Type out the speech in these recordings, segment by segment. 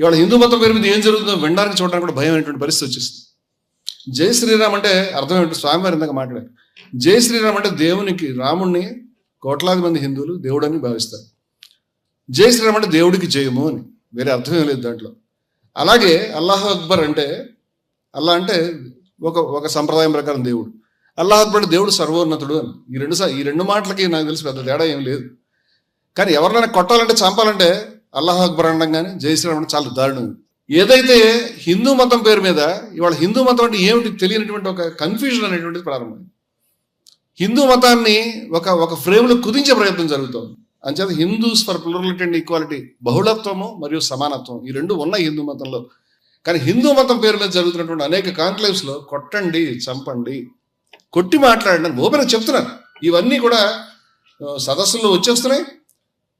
ఇవాళ హిందూ మతం పేరు మీద ఏం జరుగుతుందో వినడానికి చూడడానికి కూడా భయం అనేటువంటి పరిస్థితి వచ్చేస్తుంది జై శ్రీరామ్ అంటే అర్థం ఏంటి స్వామివారి ఇందాక మాట్లాడారు. జై శ్రీరామ్ అంటే దేవునికి రాముణ్ణి కోట్లాది మంది హిందువులు దేవుడని భావిస్తారు. జై శ్రీరామ్ అంటే దేవుడికి జయము అని. వేరే అర్థం ఏం లేదు దాంట్లో. అలాగే అల్లాహ్ అక్బర్ అంటే అల్లా అంటే ఒక ఒక సంప్రదాయం ప్రకారం దేవుడు. అల్లాహ్ అక్బర్ అంటే దేవుడు సర్వోన్నతుడు అని. ఈ రెండు ఈ రెండు మాటలకి నాకు తెలిసి పెద్ద తేడా ఏం లేదు. కానీ ఎవరినైనా కొట్టాలంటే చంపాలంటే అల్లాహ్ అక్బర్ అనడం కానీ జై శ్రీరామ్ చాలా దారుణం. ఏదైతే హిందూ మతం పేరు మీద ఇవాళ హిందూ మతం అంటే ఏమిటి తెలియనటువంటి ఒక కన్ఫ్యూజన్ అనేటువంటిది ప్రారంభమైంది. హిందూ మతాన్ని ఒక ఒక ఫ్రేమ్లో కుదించే ప్రయత్నం జరుగుతోంది. అంచేత Hindus for plurality and equality బహుళత్వము మరియు సమానత్వం ఈ రెండు ఉన్నాయి హిందూ మతంలో. కానీ హిందూ మతం పేరు మీద జరుగుతున్నటువంటి అనేక కాన్క్లేవ్స్లో కొట్టండి చంపండి కొట్టి మాట్లాడండి ఓపెన్ చెప్తున్నారు. ఇవన్నీ కూడా సదస్సుల్లో వచ్చేస్తున్నాయి.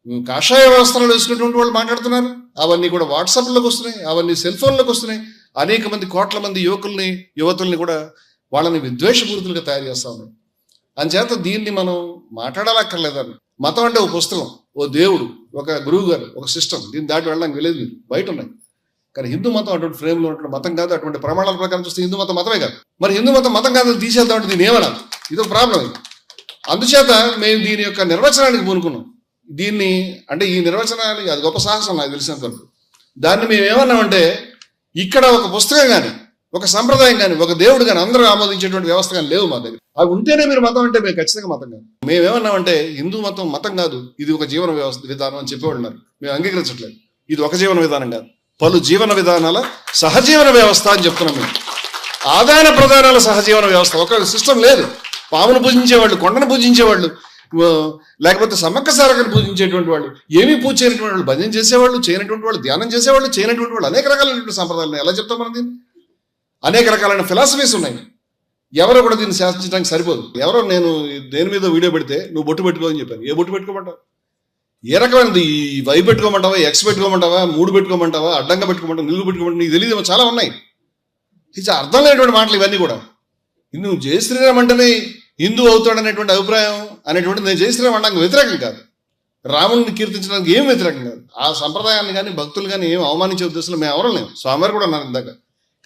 కాషాయ వ్యవస్థలు వేసుకున్నటువంటి వాళ్ళు మాట్లాడుతున్నారు. అవన్నీ కూడా వాట్సాప్లోకి వస్తున్నాయి. అవన్నీ సెల్ ఫోన్లోకి వస్తున్నాయి. అనేక మంది కోట్ల మంది యువకుల్ని యువతుల్ని కూడా వాళ్ళని విద్వేషపూరితులుగా తయారు చేస్తా ఉన్నాయి అంచేత దీన్ని మనం మాట్లాడాలక్కర్లేదని మతం అంటే ఓ పుస్తకం ఓ దేవుడు ఒక గురువు గారు ఒక సిస్టమ్ దీన్ని దాటి వెళ్ళడానికి వెళ్ళేది మీరు బయట ఉన్నాయి. కానీ హిందూ మతం అటువంటి ఫ్రేమ్లో ఉన్నటువంటి మతం కాదు. అటువంటి ప్రమాణాల ప్రకారం చూస్తే హిందూ మతం మతమే కాదు. మరి హిందూ మతం మతం కాదు తీసేద్దామంటే దీని ఏమన్నా ఇది ఒక ప్రాబ్లం ఇది. అందుచేత మేము దీని యొక్క నిర్వచనానికి పూనుకున్నాం. దీన్ని అంటే ఈ నిర్వచనాలు అది గొప్ప సాహసం నాకు తెలిసినంత వరకు దాన్ని మేము ఏమన్నామంటే ఇక్కడ ఒక పుస్తకం కానీ ఒక సంప్రదాయం కానీ ఒక దేవుడు కానీ అందరూ ఆమోదించేటువంటి వ్యవస్థ కానీ లేవు మా దగ్గర. అవి ఉంటేనే మీరు మతం అంటే మేము ఖచ్చితంగా మతం కాదు. మేము ఏమన్నామంటే హిందూ మతం మతం కాదు ఇది ఒక జీవన వ్యవస్థ విధానం అని చెప్పేవాళ్ళున్నారు. మేము అంగీకరించట్లేదు. ఇది ఒక జీవన విధానం కాదు. పలు జీవన విధానాల సహజీవన వ్యవస్థ అని చెప్తున్నాం మేము. ఆదాయ ప్రధానాల సహజీవన వ్యవస్థ. ఒక సిస్టమ్ లేదు. పామును పూజించేవాళ్ళు కొండను పూజించేవాళ్ళు లేకపోతే సమ్మక్క సారకను పూజించేటువంటి వాళ్ళు ఏమీ పూజ చేయనటువంటి వాళ్ళు భజన చేసేవాళ్ళు చేయనటువంటి వాళ్ళు ధ్యానం చేసేవాళ్ళు చేయనటువంటి వాళ్ళు అనేక రకాలైనటువంటి సంప్రదాయాలు ఎలా చెప్తాం మనం దీన్ని? అనేక రకాలైన ఫిలాసఫీస్ ఉన్నాయి. ఎవరో కూడా దీన్ని శాసించడానికి సరిపోదు. ఎవరో నేను దేని మీద వీడియో పెడితే నువ్వు బొట్టు పెట్టుకో అని చెప్పాను. ఏ బొట్టు పెట్టుకోమంటావు? ఏ రకమైనది? ఈ వై పెట్టుకోమంటావా? ఎక్స్ పెట్టుకోమంటావా? మూడు పెట్టుకోమంటావా? అడ్డంగా పెట్టుకోమంటావా? నిలువు పెట్టుకోమంటావు? నీకు తెలియదు చాలా ఉన్నాయి. ఇది అర్థం లేనటువంటి మాటలు ఇవన్నీ కూడా. నువ్వు జయ శ్రీరామ్ అంటేనే హిందూ అవుతాడనేటువంటి అభిప్రాయం అనేటువంటి నేను చేసిన శ్రీరామ్ వ్యతిరేకం కాదు. రాముడిని కీర్తించడానికి ఏం వ్యతిరేకం కాదు. ఆ సంప్రదాయాన్ని కానీ భక్తులు కానీ ఏం అవమానించే ఉద్దేశంలో మేము ఎవరం లేము. స్వామివారు కూడా అన్నారు ఇందాక.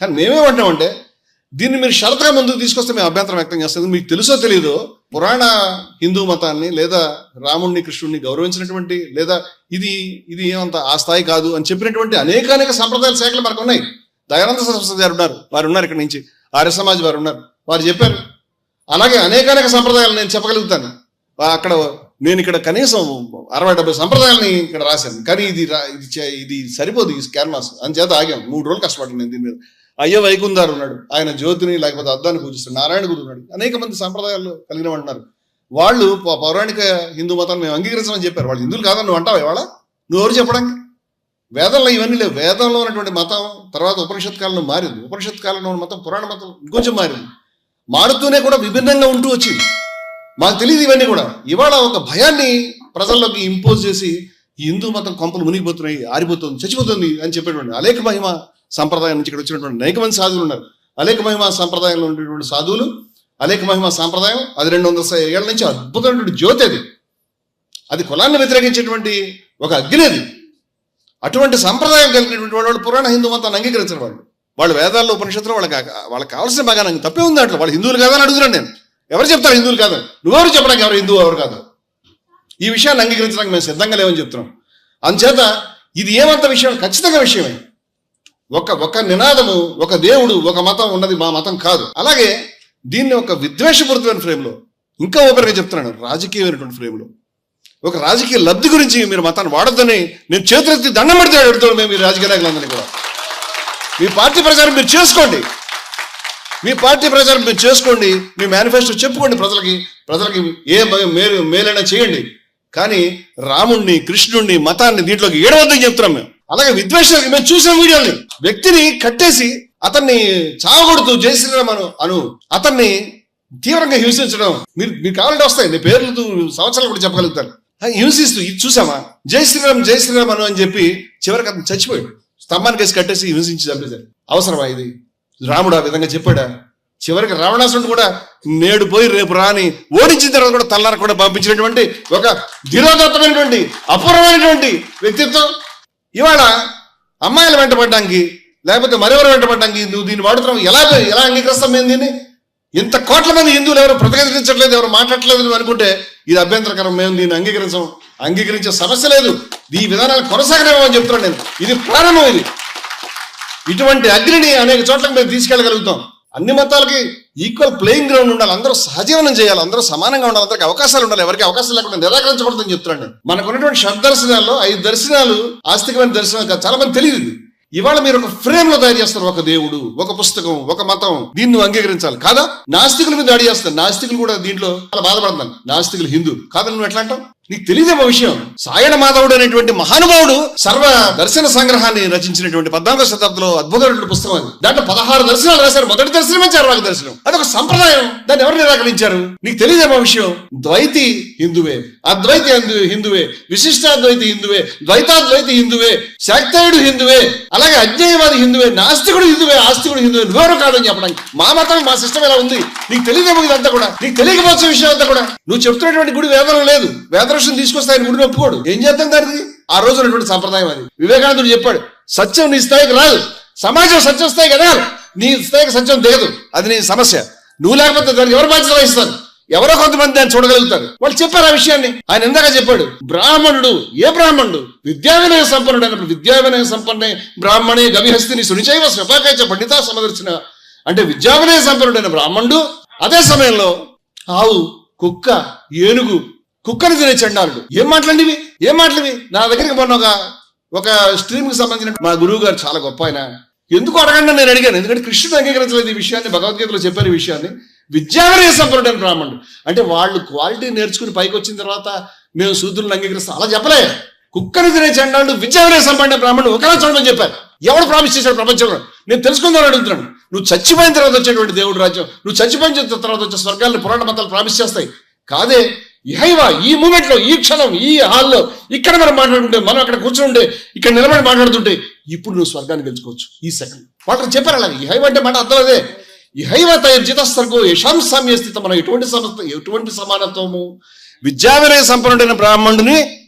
కానీ మేమేమంటామంటే దీన్ని మీరు షరతుగా ముందుకు తీసుకొస్తే మేము అభ్యంతరం వ్యక్తం చేస్తుంది మీకు తెలుసో తెలియదో పురాణ హిందూ మతాన్ని లేదా రాముణ్ణి కృష్ణుడిని గౌరవించినటువంటి లేదా ఇది ఇది ఏమంత ఆ స్థాయి కాదు అని చెప్పినటువంటి అనేక అనేక సంప్రదాయాల శాఖలు మనకు ఉన్నాయి. దయానంద సరస్వతి గారు ఉన్నారు. వారు ఉన్నారు ఇక్కడ నుంచి. ఆర్య సమాజ్ వారు ఉన్నారు. వారు చెప్పారు అలాగే అనేక అనేక సంప్రదాయాలు నేను చెప్పగలుగుతాను. అక్కడ నేను ఇక్కడ కనీసం అరవై డెబ్బై సంప్రదాయాలని ఇక్కడ రాశాను. కానీ ఇది ఇది ఇది సరిపోదు ఈ క్యాన్వాస్. చేత ఆగాం. మూడు రోజులు కష్టపడ్డాను నేను దీని మీద. అయ్యో వైకుందారు ఉన్నాడు. ఆయన జ్యోతిని లేకపోతే అద్దాన్ని పూజిస్తాడు. నారాయణ గురు ఉన్నాడు. అనేక మంది సంప్రదాయాలు కలిగిన వాళ్ళు ఉన్నారు. వాళ్ళు పౌరాణిక హిందూ మతాన్ని మేము అంగీకరించమని చెప్పారు. వాళ్ళు హిందువులు కాదని నువ్వు అంటావు ఇవాళ? నువ్వు ఎవరు చెప్పడానికి. వేదంలో ఇవన్నీ లేవు. వేదంలో ఉన్నటువంటి మతం తర్వాత ఉపనిషత్ కాలంలో మారింది. ఉపనిషత్ కాలంలో ఉన్న మతం పురాణ మతం ఇంకొంచెం మారింది. మారుతూనే కూడా విభిన్నంగా ఉంటూ వచ్చింది. మాకు తెలియదు ఇవన్నీ కూడా. ఇవాళ ఒక భయాన్ని ప్రజల్లోకి ఇంపోజ్ చేసి ఈ హిందూ మతం కొంపలు మునిగిపోతున్నాయి ఆరిపోతుంది చచ్చిపోతుంది అని చెప్పేటువంటి అనేక మహిమ సంప్రదాయం నుంచి ఇక్కడ వచ్చినటువంటి అనేక మంది సాధువులు ఉన్నారు. అనేక మహిమ సంప్రదాయంలో ఉండేటువంటి సాధువులు అనేక మహిమ సంప్రదాయం అది రెండు వందల ఏళ్ళ నుంచి అద్భుతమైనటువంటి జ్యోతి అది. అది కులాన్ని వ్యతిరేకించేటువంటి ఒక అగ్ని అది. అటువంటి సంప్రదాయం కలిగినటువంటి వాళ్ళు పురాణ హిందూ మతాన్ని అంగీకరించిన వాళ్ళు. వాళ్ళు వేదాల్లో ఉపనిషత్తులు వాళ్ళకి వాళ్ళకి కావాల్సిన బాగా నాకు తప్పే ఉంది దాంట్లో వాళ్ళు హిందువులు కాదని అడుగుతున్నాను నేను. ఎవరు చెప్తారు హిందువులు కాదు నువ్వెవరు చెప్పడానికి ఎవరు హిందువు ఎవరు కాదు? ఈ విషయాన్ని అంగీకరించడానికి మేము సిద్ధంగా లేవని చెప్తున్నాం. అందుచేత ఇది ఏమంత విషయం? ఖచ్చితంగా విషయమే. ఒక ఒక నినాదము ఒక దేవుడు ఒక మతం ఉన్నది మా మతం కాదు. అలాగే దీన్ని ఒక విద్వేషపూరితమైన ఫ్రేమ్లో ఇంకా ఓపెన్గా చెప్తున్నాను. రాజకీయమైనటువంటి ఫ్రేమ్లో. ఒక రాజకీయ లబ్ధి గురించి మీరు మతాన్ని వాడొద్దని నేను చేతులెత్తి దండం పెడితే అడుగుతాను మేము మీ రాజకీయ నాయకులందరినీ కూడా. మీ పార్టీ ప్రచారం మీరు చేసుకోండి. మీ పార్టీ ప్రచారం మీరు చేసుకోండి. మీ మేనిఫెస్టో చెప్పుకోండి ప్రజలకి. ప్రజలకి ఏ మేలు మేలైనా చేయండి. కానీ రాముణ్ణి కృష్ణుణ్ణి మతాన్ని దీంట్లోకి ఏడవద్దని చెప్తున్నాం మేము. అలాగే విద్వేషాలకి మేము చూసిన వీడియోని వ్యక్తిని కట్టేసి అతన్ని చావగొడుతూ జయశ్రీరామ్ అను అను అతన్ని తీవ్రంగా హింసించడం మీరు మీరు కావాలంటే వస్తాయి. నీ పేర్లు సంవత్సరాలు కూడా చెప్పగలుగుతారు హింసిస్తూ ఇది చూసామా? జై శ్రీరామ్ జై శ్రీరామ్ అను అని చెప్పి చివరికి అతను చచ్చిపోయాడు. స్తంభానికి వేసి కట్టేసి హింసించి చంపేశారు. అవసరమా ఇది? రాముడు ఆ విధంగా చెప్పాడా? చివరికి రావణాసుడు కూడా నేడు పోయి రేపు రాని ఓడించిన తర్వాత కూడా తల్లార కూడా పంపించినటువంటి ఒక ధీరోదత్తమైనటువంటి అపూర్వమైనటువంటి వ్యక్తిత్వం. ఇవాళ అమ్మాయిలు వెంటబడ్డానికి లేకపోతే మరెవరు వెంటబడ్డానికి నువ్వు దీన్ని వాడుతున్నావు? ఎలా ఎలా అంగీకరిస్తాం మేము దీన్ని? ఇంత కోట్ల మంది హిందువులు ఎవరు ప్రతిఘటించట్లేదు ఎవరు మాట్లాడట్లేదు అనుకుంటే ఇది అభ్యంతరకరం. మేము దీన్ని అంగీకరించాం. అంగీకరించే సమస్య లేదు. ఈ విధానాలు కొనసాగలేమని చెప్తున్నాను నేను. ఇది ప్రారంభం ఇది. ఇటువంటి అగ్నిని అనేక చోట్లకు మేము తీసుకెళ్ళగలుగుతాం. అన్ని మతాలకి ఈక్వల్ ప్లేయింగ్ గ్రౌండ్ ఉండాలి. అందరూ సహజీవనం చేయాలి. అందరూ సమానంగా ఉండాలి. అందరికి అవకాశాలు ఉండాలి. ఎవరికి అవకాశం లేకుండా నిరాకరించకూడదని చెప్తున్నాను నేను. మనకు ఉన్నటువంటి షడ్ దర్శనాల్లో ఐదు దర్శనాలు ఆస్తికమైన దర్శనాలు కాదు. చాలా మంది తెలియదు ఇవాళ మీరు ఒక ఫ్రేమ్లో తయారు చేస్తారు ఒక దేవుడు ఒక పుస్తకం ఒక మతం. దీన్ని అంగీకరించాలి. కాదా? నాస్తికుల మీద దాడి చేస్తారు నాస్తికులు కూడా దీంట్లో చాలా బాధపడతాను నాస్తికులు హిందూ. కాదని నువ్వు ఎట్లా అంటావు? నీకు తెలియదేమో విషయం. సాయణ మాధవుడు అనేటువంటి మహానుభావుడు సర్వ దర్శన సంగ్రహాన్ని రచించినటువంటి పద్నాలుగో శతాబ్దంలో అద్భుతమైనటువంటి పుస్తకం అది. దాంట్లో పదహారు దర్శనాలు రాశారు. మొదటి దర్శనమే చార్వాక దర్శనం. అదొక సంప్రదాయం. దాన్ని ఎవరు నిరాకరించారు? నీకు తెలియదేమో విషయం? ద్వైతి హిందువే. అద్వైతి హిందువే. విశిష్టాద్వైతి హిందువే. ద్వైతాద్వైతి హిందువే. శాక్తేయుడు హిందువే. అలాగే అజ్ఞేయవాది హిందువే. నాస్తికుడు హిందువే. ఆస్తికుడు హిందువే. నువ్వెవరో కాదని చెప్పడానికి. మా మతం మా సిస్టమ్ ఎలా ఉంది? నీకు తెలియదేమో ఇదంతా కూడా? నీకు తెలియకపోవచ్చు విషయం అంతా కూడా. నువ్వు చెప్తున్నటువంటి గుడి వేదన లేదు. వేదరక్షణ తీసుకొస్తాయని గుడిని ఒప్పుకోడు. ఏం చేద్దాం దానికి ఆ రోజు ఉన్నటువంటి సంప్రదాయం అది. వివేకానందుడు చెప్పాడు సత్యం నీ స్థాయికి రాదు. సమాజం సత్యం స్థాయికి ఎదగాలి. నీ స్థాయికి సత్యం దిగదు అది నీ సమస్య. నువ్వు లేకపోతే దానికి ఎవరు బాధ్యత వహిస్తారు? ఎవరో కొంతమంది దాన్ని చూడగలుగుతారు. వాళ్ళు చెప్పారు ఆ విషయాన్ని. ఆయన ఇందాక చెప్పాడు బ్రాహ్మణుడు ఏ బ్రాహ్మణుడు? విద్యా వినయ సంపన్నుడు అన్నప్పుడు విద్యా వినయ సంపన్నే బ్రాహ్మణే గవిహస్తిని సునిచైవ స్వపాకాచ పండిత సమదర్శన. అంటే విద్యా వినయ సంపన్నుడైన బ్రాహ్మణుడు అదే సమయంలో ఆవు కుక్క ఏనుగు కుక్కని తినే చండాలుడు. ఏం మాట్లాడివి ఏం మాట్లాడివి నా దగ్గరికి మొన్న ఒక ఒక స్ట్రీమ్కి సంబంధించిన మా గురువు గారు చాలా గొప్ప ఆయన. ఎందుకు అడగండి నేను అడిగాను. ఎందుకంటే కృష్ణుడు అంగీకరించలేదు ఈ విషయాన్ని భగవద్గీతలో చెప్పారు ఈ విషయాన్ని. విద్యావనయ సంపన్నుడైన బ్రాహ్మణుడు. అంటే వాళ్ళు క్వాలిటీ నేర్చుకుని పైకి వచ్చిన తర్వాత మేము శూద్రులను అంగీకరిస్తాం. అలా చెప్పలే. కుక్కని తినే చండాలు విద్యావనయ సంపన్న బ్రాహ్మణుడు ఒకలా చూడమని చెప్పారు. ఎవడు ప్రామిస్ చేశాడు ప్రపంచంలో? నేను తెలుసుకుందామని అడుగుతున్నాను. నువ్వు చచ్చిపోయిన తర్వాత వచ్చేటువంటి దేవుడు రాజ్యం నువ్వు చచ్చిపోయిన తర్వాత వచ్చే స్వర్గాలను పురాణ మతాలు ప్రామిస్ చేస్తాయి కాదే ఇహైవా ఈ మూమెంట్లో ఈ క్షణం ఈ హాల్లో ఇక్కడ మనం మాట్లాడుతుంటే మనం అక్కడ కూర్చుంటే ఇక్కడ నిలబడి మాట్లాడుతుంటే ఇప్పుడు నువ్వు స్వర్గాన్ని గెలుచుకోవచ్చు. ఈ సెకండ్ వాటర్ చెప్పారు అలాగే. ఇహైవ అంటే మాట అర్థం అదే. ఇహైవ తయర్జితస్తర్గో యశాం సామ్య స్థితి మనం ఎటువంటి సమస్త ఎటువంటి సమానత్వము? విద్యావినయ సంపన్నుడైన బ్రాహ్మణుని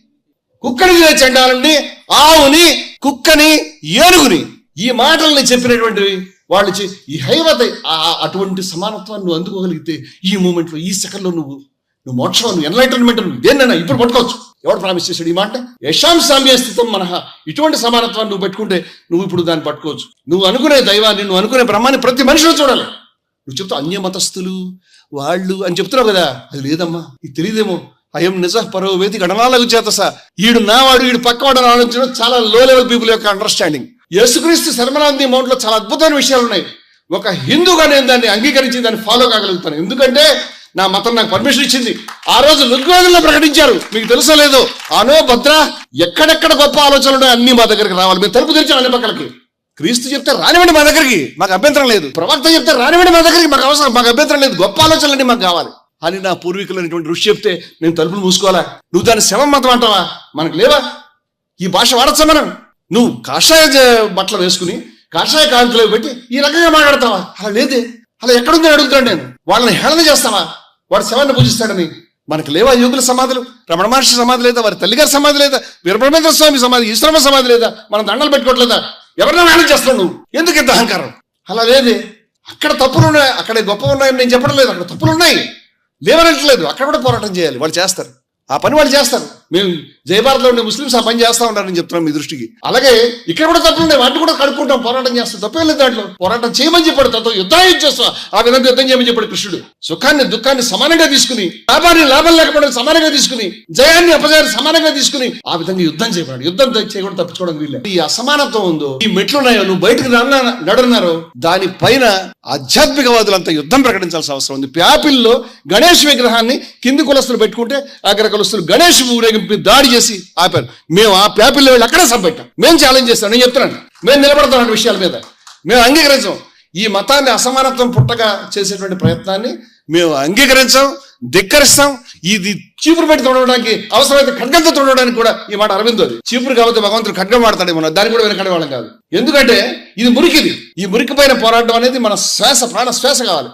కుక్కని తినే ఆవుని కుక్కని ఏనుగుని. ఈ మాటల్ని చెప్పినటువంటివి వాళ్ళు ఈ హైవత ఆ- అటువంటి సమానత్వాన్ని నువ్వు అందుకోగలిగితే ఈ మూమెంట్లో ఈ సెకండ్లో నువ్వు నువ్వు మోక్షం నువ్వు ఎన్లైటన్మెంట్ నువ్వు దేన్నైనా ఇప్పుడు పట్టుకోవచ్చు. ఎవడు ప్రామిస్ చేశాడు? ఈ మాట? యశాం సామ్య స్థితం మనహ ఇటువంటి సమానత్వాన్ని నువ్వు పెట్టుకుంటే నువ్వు ఇప్పుడు దాన్ని పట్టుకోవచ్చు. నువ్వు అనుకునే దైవాన్ని నువ్వు అనుకునే బ్రహ్మాన్ని ప్రతి మనిషిలో చూడాలి. నువ్వు చెప్తావు అన్య మతస్థులు వాళ్ళు అని చెప్తున్నావు కదా? అది లేదమ్మా. ఇది తెలియదేమో. అయం నిజ పరో వేది గణనాలకు చేత సా ఈడు నావాడు ఈడు పక్కవాడు ఆలోచించడం చాలా లో లెవెల్ పీపుల్ యొక్క అండర్స్టాండింగ్ యేసుక్రీస్తు శర్మనాంది మౌంట్లో చాలా అద్భుతమైన విషయాలు ఉన్నాయి. ఒక హిందూగా నేను దాన్ని అంగీకరించి దాన్ని ఫాలో కాగలుగుతాను. ఎందుకంటే నా మతం నాకు పర్మిషన్ ఇచ్చింది. ఆ రోజు ఋగ్వేదంలో ప్రకటించారు. మీకు తెలుసో లేదు? అనో భద్ర ఎక్కడెక్కడ గొప్ప ఆలోచనలు అన్ని మా దగ్గరికి రావాలి. మేము తలుపు తెరిచాం అన్ని పక్కలకి. క్రీస్తు చెప్తే రానివ్వండి మా దగ్గరికి. మాకు అభ్యంతరం లేదు. ప్రవక్త చెప్తే రానివ్వండి మా దగ్గరికి. మాకు అవసరం. మాకు అభ్యంతరం లేదు. గొప్ప ఆలోచనలన్నీ మాకు కావాలి. అని నా పూర్వీకులైనటువంటి ఋషి చెప్తే నేను తలుపులు మూసుకోవాలా? నువ్వు దాని శవం మతం అంటావా? మనకు లేవా? ఈ భాష వాడచ్చా మనం? నువ్వు కాషాయ బట్టలు వేసుకుని కాషాయ కాంతిలో పెట్టి ఈ రకంగా మాట్లాడతావా? అలా లేదే. అలా ఎక్కడుందని అడుగుతాను నేను. వాళ్ళని హేళన చేస్తావా? వాడు శవాన్ని పూజిస్తాడని. మనకు లేవా యోగుల సమాధులు? రమణ మహర్షి సమాధి లేదా? వారి తల్లిగారి సమాధి లేదా? వీరబ్రహ్మేంద్ర స్వామి సమాధి ఈశ్వరమ్మ సమాధి లేదా? మనం దండలు పెట్టుకోవట్లేదా? ఎవరినైనా హేళన చేస్తావు నువ్వు? ఎందుకు ఇంత అహంకారం? అలా లేదే. అక్కడ తప్పులు ఉన్నాయి అక్కడ గొప్ప ఉన్నాయని నేను చెప్పడం లేదు. అక్కడ తప్పులు ఉన్నాయి. లేవనట్లేదు. అక్కడ కూడా పోరాటం చేయాలి. వాళ్ళు చేస్తారు. ఆ పని వాళ్ళు చేస్తారు. మేము జయభారత్లో ఉండే ముస్లిమ్స్ ఆ పని చేస్తా ఉన్నారని చెప్తున్నాం మీ దృష్టికి. అలాగే ఇక్కడ కూడా తప్పులు ఉన్నాయి వాటిని కూడా కడుక్కుంటాం పోరాటం చేస్తాం. తప్పేం లేదు దాంట్లో. పోరాటం చేయమని చెప్పాడు తత్వం యుద్ధం చేస్తా ఆ విధంగా యుద్ధం చేయమని చెప్పాడు కృష్ణుడు. సుఖాన్ని దుఃఖాన్ని సమానంగా తీసుకుని లాభాన్ని లాభం లేకపోవడం సమానంగా తీసుకుని జయాన్ని అపజయాన్ని సమానంగా తీసుకుని ఆ విధంగా యుద్ధం చేయబడాడు యుద్ధం చేయకుండా తప్పించుకోవడం వీళ్ళు ఈ అసమానత్వం ఉందో ఈ మెట్లు ఉన్నాయో నువ్వు బయటకు నడున్నారో దాని పైన ఆధ్యాత్మికవాదులంతా యుద్ధం ప్రకటించాల్సిన అవసరం ఉంది. ప్యాపిల్లో గణేష్ విగ్రహాన్ని కింది కులస్తులు పెట్టుకుంటే అగ్ర కులస్తులు గణేష్ ఊరేగింపు దాడి చేసి ఆపారు. మేము ఆ పేపర్లో వెళ్ళి అక్కడే సంపెట్టాం మేము ఛాలెంజ్ చేస్తాం. నేను చెప్తున్నాను. మేము నిలబడతాం విషయాల మీద. మేము అంగీకరించాం. ఈ మతాన్ని అసమానత్వం పుట్టగా చేసేటువంటి ప్రయత్నాన్ని మేము అంగీకరించాం ధిక్కరిస్తాం. ఇది చీపురు పెట్టి తొడవడానికి అవసరమైతే ఖడ్గంతో తొడవడానికి కూడా ఈ మాట అరవిందో చీపురు కాబట్టి భగవంతుడు ఖడ్గం వాడతాడేమో దాన్ని కూడా వెనకడే వాళ్ళం కాదు. ఎందుకంటే ఇది మురికిది ఈ మురికి పైన పోరాటం అనేది మన శ్వాస ప్రాణ శ్వాస కావాలి.